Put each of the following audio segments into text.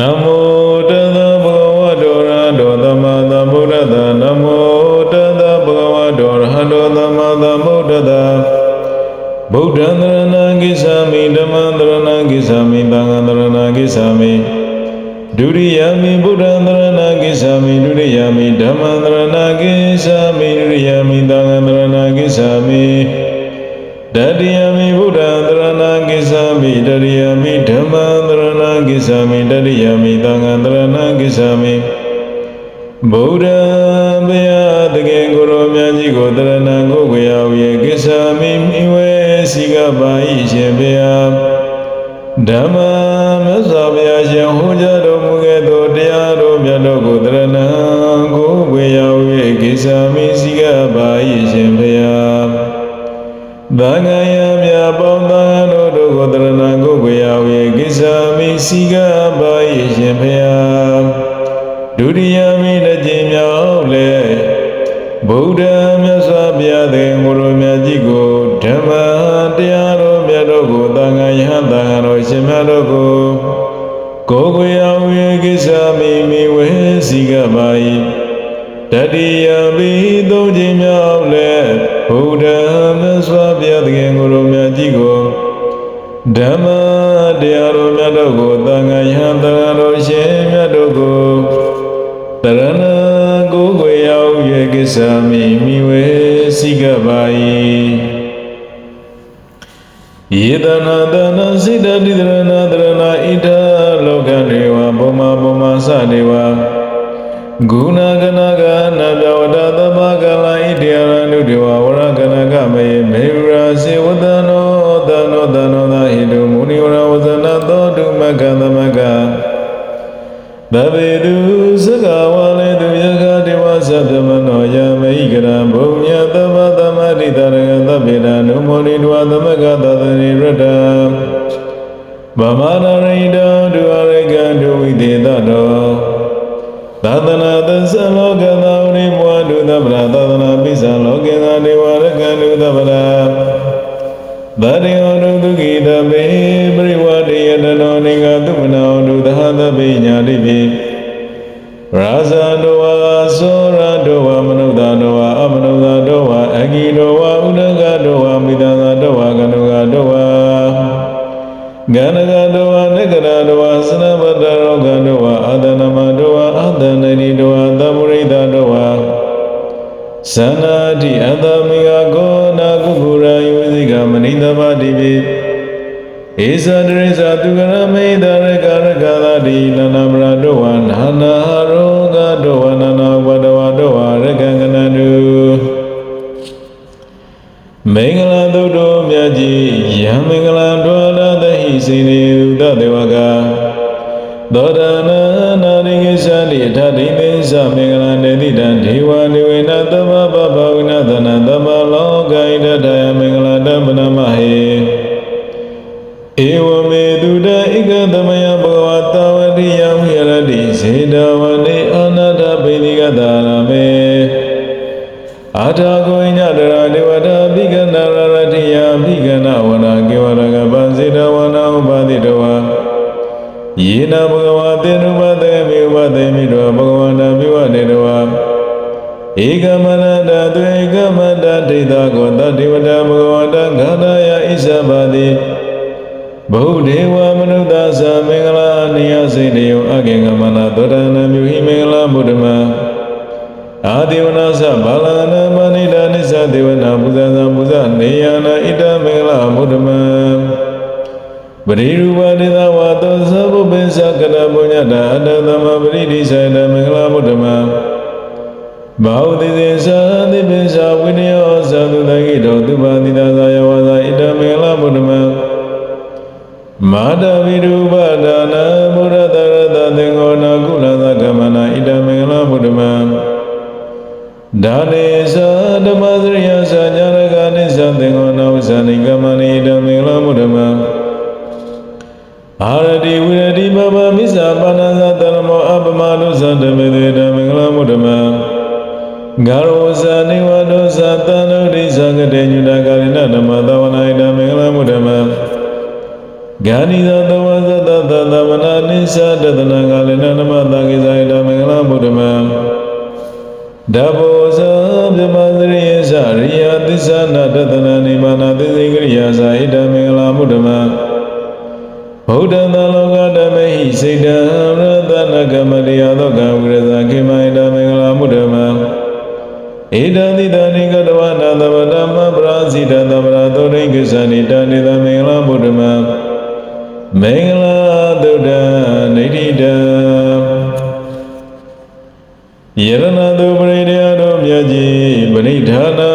န ကိသာမိမိဝေစီကပါဤရှင်ဘုရားဓမ္မမြတ်စွာဘုရားရှင်ဟောကြားတော်မူခဲ့သောတရားတော်မြတ်တော်ကိုတရဏံကိုကိုရာဝေကိသာမိစီကပါဤရှင်ဘုရားသံဃာယမြတ်ပေါင်းသံဃာတို့တို့ကိုတရဏဂုတ်ဝေယဝေကိစ္ဆာမိစီကပါ၏ရှင်ဖျားဒုတိယမိတစ်ကြိမ်မြောက်လေ ဗုဒ္ဓမြတ်စွာဘုရားသခင်ကိုယ်တော်မြတ်ကြီးကိုဓမ္မတရားတော်မြတ်တော်ကိုသံဃာယဟန်သံဃာတော်ရှင်မြတ်တော်ကိုကိုယ်ကိုယ်ယဝေကိစ္ဆာမိမိဝေစီကပါ၏တတိယပိသုံးခြင်းမြောက်လေဘုဒ္ဓမြတ်စွာဘုရားသခင်ကိုယ်တော်မြတ်ကြီးကိုဓမ္မတရားတော်မြတ်တို့ကိုသံဃာယဟန် စ္ဆာမိမိဝေစိကပါ၏ယေတနာတနာစိတ္တတိတရဏတရဏဣဒလောကဒေဝဘုမဘုမသဒေဝဂုဏကနကနာပြဝတသမကလဣတိယရဏုဒေဝဝရကနကမေမေဝရာစေဝတနောတနောတနောသာဟိတုမုနိဝရဝဇနသောတုမကသမကသဗ္ဗေတုသကဝါလေ ရကသဗ္ဗေတနုမောနိတဝသမကသတရိရတံဗမာနာရိတံဒုအရကံဒုဝိသေတတောသာသနာသစ္စာလောကသာဝိမောတုသဗ္ဗရာသာသနာပိစ္ဆာလောကေသာဒေဝရကံတုသဗ္ဗရာဗတ္တိဟောတုဒုက္ခိတပေပရိဝတေယတနောနေကသုမနောတုသဟသဗ္ဗိညာတိပိရာဇာ ဂန္ဓကတောဝနကရတောဝသနဗတရောဂတောဝအာဒနမတောဝအာဒနရိတောဝသမုရိဒတောဝသန္နာတိအတမိဂကောနာကုကုရာယဝိဇိကမနိတမတိပိဧသတရိသသူကရမေတ နသနသမလောကဣဒတယမင်္ဂလာတပနမဟေဧဝမေတုတဧကသမယဘဂဝတဝတိယဝိရတိစေတဝနေအနာတပိနိကတာရမေအာထာကိုညတရာဒေဝတာပိကနာရရတိယပိကနာဝနာကေဝရကပန်စေတဝနာဥပါတိတဝယေနဘဂဝတေနု ဧကမနတသွေကမတဒိဋ္ဌကောတတိဝတဘဂဝန္တဂန္ဓာယဣဇဘာတိဘုဒေဝမနုဿာသမင်္ဂလာနိယစိတယောအကေကမနသောတနမြူဟိမင်္ဂလာဘုဒ္ဓမံအာဒေဝနာသဘာလနာမဏိတာနိစ္စဒေဝနာပူဇာသံပူဇာနေယနာဣတမင်္ဂလာမုဒ္ဓမံပရိရူပဒေသဝါသောသဗ္ဗပိသကရပုညတာအတ္တသမပရိဒိဆိုင်တမင်္ဂလာမုဒ္ဓမံ ဘာဝတိသေသာတိပိသဝိနယောသာသုတကိတောသူပါတိတာသာယဝသာဣတမင်္ဂလာမုဒ္ဓမံမာတဝိရူပဒါနာမုရတရတသင်္ဃောနာကုလသကမနာဣတမင်္ဂလာမုဒ္ဓမံ ဒါနေသဓမ္မစရိယသညာရကနိသသင်္ဃောနဝဇာနိကမနိဓမ္မေလမုဒ္ဓမံအာရတိဝိရတိဘဘမိစ္ဆာပါဏသတရမောအပမလုသဓမ္မေတေဓမ္မေလမုဒ္ဓမံ ဂါရောဇာနိဝဒောသတန္တုဒိသကတေညုတကာရိဏဓမ္မသဝနာဣဓမ္မေလမုဒ္ဓမံဂာနိသောသဝဇတသသမနာနိသတတနာကလည်းနမတကိဇာယတမင်္ဂလာဗုဒ္ဓမံဓဘောဇဗြမသရိယသရိယသစ္ဆနာတတနာနိဗ္ဗာနသစ္စေကရိယာဇာဣတမင်္ဂလာဗုဒ္ဓမံဗုဒ္ဓသာလောကဓမ္မေဟိစိတ်တံရတနာကမရိယသောကဝိရဇာ ဧတံတိတနိကတဝနာသမဓမ္မပရာဇိတသမရာသောရိကိစ္ဆာနိတဏိတမင်္ဂလာဗုဒ္ဓမံမင်္ဂလာသုဒ္ဓနိဋ္ဌိတံယရဏတုပရိဒေယတို့မြတ်ကြီးပရိဌာနာ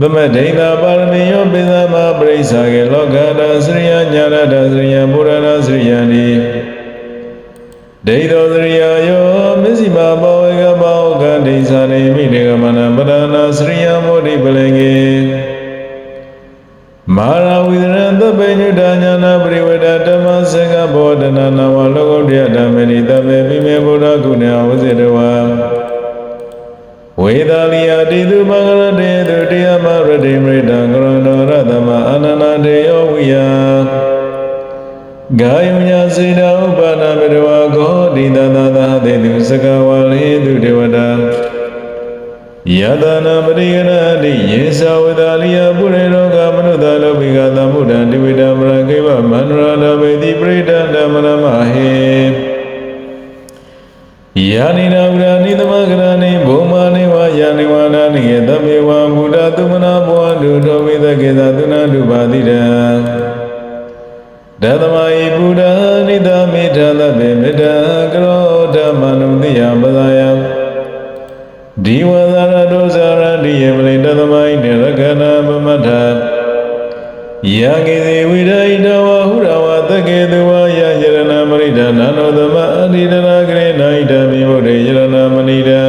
သမဒိဋ္ဌပါရမီယောပိသမပရိစ္ဆာကေလောကတာစရိယညာရတစရိယမူရဏစရိယတိဒိဋ္ဌောစရိယယောမစ္စည်းမဘောဝေကဘောကဒိဋ္ဌာနေမိတေကမနပဒနာစရိယမောတိပလင်ကေမာရဝိဒရံသဗ္ဗညုတညာနာပရိဝေဒဓမ္မစင်္ဂဘောဒနာနာဝလောကုတ္တယဓမ္မေတိသဗ္ဗေပိမေဘုရားကုဏဝဇေတဝါဝေဒာလိယတိတုမင်္ဂလ ဂာယုညာစေတဥပါဒမေတဝါဂောတိတသသဟတေတုစကဝါလေတုဒေဝတာယတနာပရိယနာတိယေသဝဒာလိယပုရိရောဂမနုဿလောဘိကသမ္ဗုဒ္ဓံတိဝိတံမရကေဝမန္တရာဒဝေတိပရိဒန္တမရမဟေယာနိနာဝရဏိသမဂရဏိဘုံမာနိဝယာနိဝါဒနိယသမေဝဘုဒ္ဓသုမနာဘောတုတောဝိသကေသသုနာတုပါတိတံ ဒသမယိဘုဒ္ဓနိတမေထသဗ္ဗေမေတ္တာကရောဓမ္မနုတိယပဇာယဒီဝဇာရဒုဇာရတိယေမလိတသမယိနေရကနာပမထယာကိသေဝိဒိတဝဟုရဝသကေတဝယယရဏမရိဒနာနောသမအနိဒနာကရေနာဣတမိဘုရေယရဏမဏိဒံ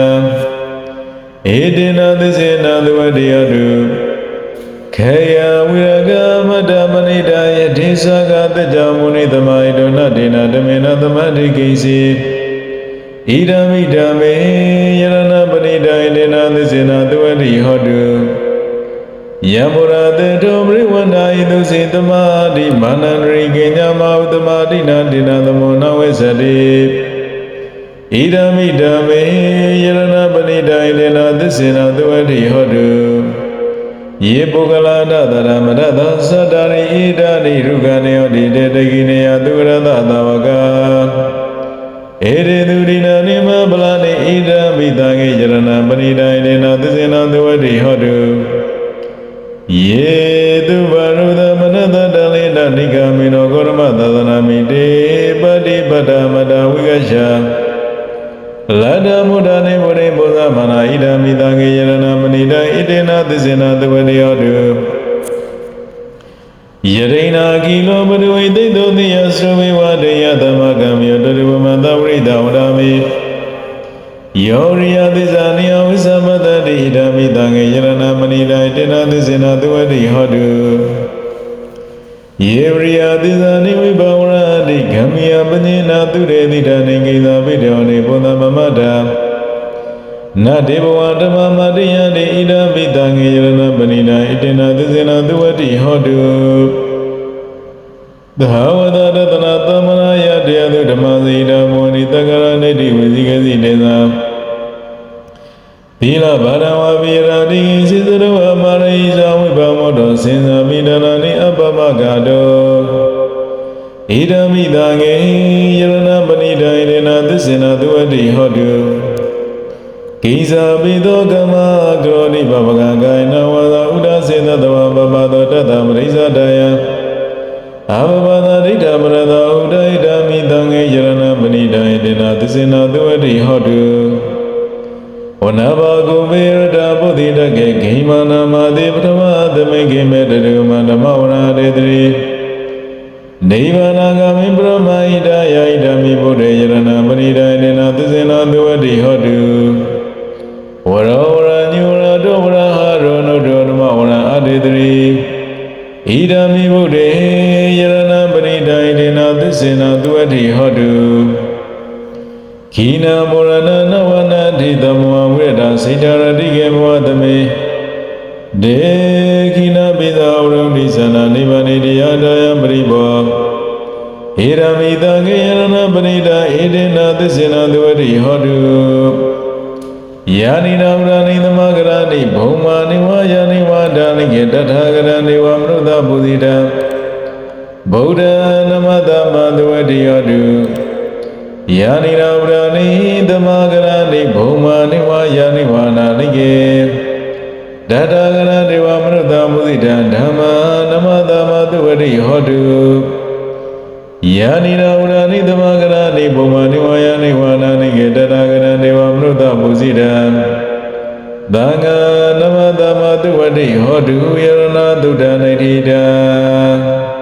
ဧတေနသစ္စေနသဝတယတုခေယ သကတကြမုနိသမဣတောနတေနဓမေနသမတိကိစီဣဒံမိဓမ္မေယရဏပဏိဒယတေနသစ္စေနသဝတိဟောတုယမုရတေတောပရိဝန္ဒာယတုစေတမတိမာနန္ဒရိကေညမဥတမတိနာတိနာသမောနဝေစတိဣဒံမိဓမ္မေယရဏပဏိဒယတေနသစ္စေနသဝတိဟောတု ယေပုဂ္ဂလာဒသရမရသသတ္တရိဣဒာတိရုခဏေယောတိတေတကိနေယသူရသသဝကဧရေသူရိနာနိမဗလာနိဣဒံမိတံကေယရဏပဏိဒယတေနသစ္စေနသဝတိဟောတုယေတုဘရုသမနတတလေတနိဂမေနောဂောရမသဒနာမိတေပတိပတ္တမတဝိကရှာ လတ္တမုဒ္ဒနေဘုရိဘုရားမနာဣဒံမိတံကေယရဏမဏိတံဣတေနသစ္စေနသဝတိယောတုယရိနာကိလောဘဒဝိသိတောတိယသဝေဝတေယသမကံမြေတရဝမတဝရိတဝရမေယောရိယသစ္စာနိယဝိသမတတိဣဒံမိတံကေယရဏမဏိတံဣတေနသစ္စေနသဝတိဟောတုယေရိယသစ္စာနိဝိဘဝရတိဂမ္မ ယပညေနာသူရေတိတနေကိသာပိတောနေဘုဒ္ဓမမတ္တနတေဘဝဓမ္မမတ္တယတိဣဒံမိတံကေယရဏပဏိတံဣတေနသစ္စေနသဝတိဟောတုသဟဝတရတနာသမနာယတရားသူဓမ္မစီတမောနိတက္ကရနေတိဝိဇိကစီတေသာသီလဗာဒဝပိရာတိစိသရဝမာရိဇာဝိပမောတောစင်္ဇာမိဒနာနိအပ္ပမဂတောဣဒံမိတံငေ စ္စေနသဝတိဟောတုကိဇာပိသောကမကရောတိဘဗကကာယနဝါဒဥဒစေတတဝပပသောတတ္တမရိဇာတယအဘဘသာဒိဋ္ဌမရသောဥဒိဋ္ဌမိတံငေယရဏပဏိတံဣတေနသစ္စေနသဝတိဟောတုဝနဘာကုမေရတဘုဒ္ဓိတကေဂိမာနာမတိပထမသမိကေမေတရုမဓမ္မဝရရေတိနိဗ္ဗာနဂာ ပရိဒယနေနသစ္စေနသဝတိဟောတုခိနာမောရဏနဝနာတိတမောဝိရဒစေတရတိကေဘဝသမေဒေခိနပိသာဝရုံဒီသနာနိဗ္ဗာနေတရားတော်ယပရိဘောဟေရမိတကေယရဏပရိဒါဣဒေနသစ္စေနသဝတိဟောတုယာနိနာဝရဏိသမဂရဏိဘုံမာနိဝါယာနိဝါဒာနိကေတထာဂရဏိဝမနုဿပုဇိတံ ဗုဒ္ဓနမတမသဝတိဟောတုယာနိနာဝရဏိသမဂရဏိဘုံမာနိဝါယာနိဝါနာနိကေတထာဂရဏိဝမနုဿပုဇိတံဓမ္မာနမတမသဝတိဟောတုယာနိနာဝရဏိသမဂရဏိဘုံမာနိဝါယာနိဝါနာနိကေတထာဂရဏိဝမနုဿပုဇိတံသံဃာနမတမတုဝတိဟောတုယရဏသုဒ္ဓနိဋ္ဌိတံ